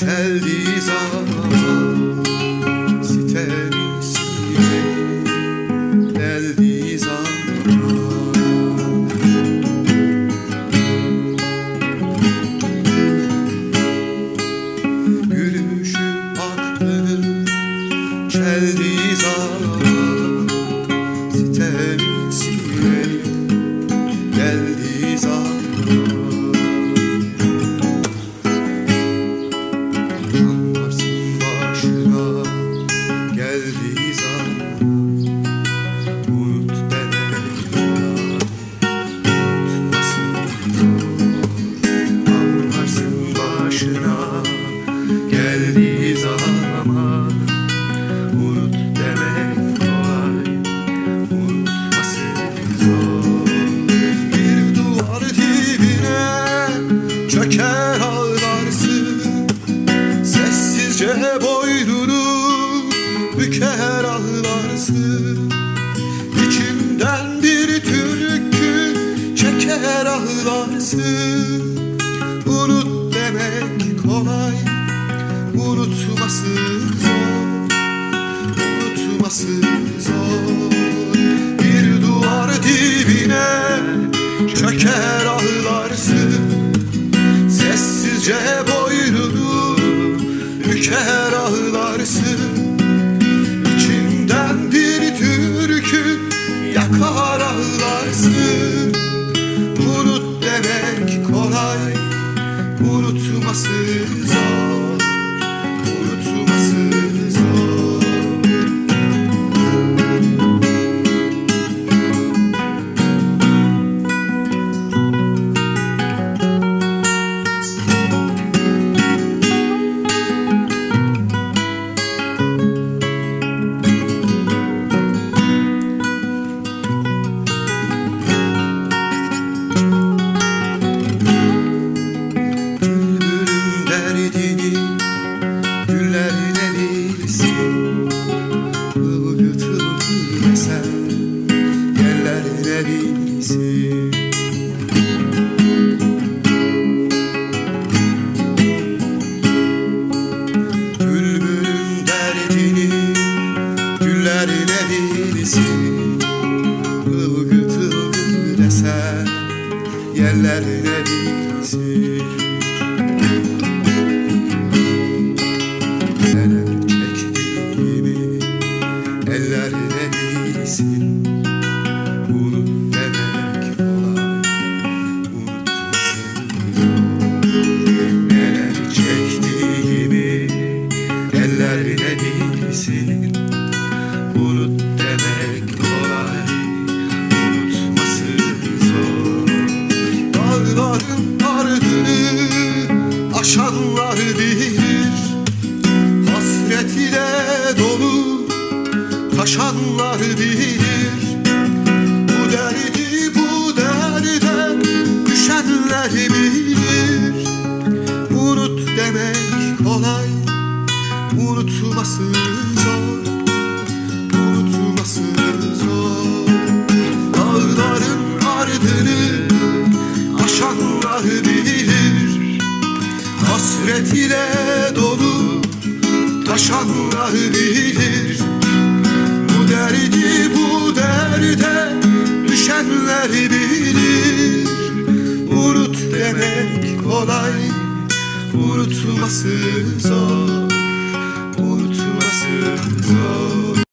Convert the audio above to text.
geldiği zaman sitem isteye geldiği zaman Gülüşü aklı geldiği zaman sitem isteye geldiği geldiği zaman ama Unut demek kolay Unutması zor. Bir duvar dibine çöker ağlarsın. Sessizce boynunu büker ağlarsın. İçinden bir türkü çeker ağlarsın. Unut demek kolay Unutması zor Unutması zor. Bir duvar dibine çeker ağlarsın. Sessizce boynunu büker ağlarsın. İçinden bir türkü yakar ağlarsın. Unut demek kolay Unutması zor Bülbülün derdini Güllerine bilsin Ilgıt ılgıt esen Yerlerine bilsin bilir Bu derdi bu derde düşenler bilir. Unut demek kolay unutması zor. Unutması zor. Dağların ardını aşanlar bilir. Hasret ile dolu taşanlar bilir düşenler bilir Unut demek kolay. Unutması zor. Unutması zor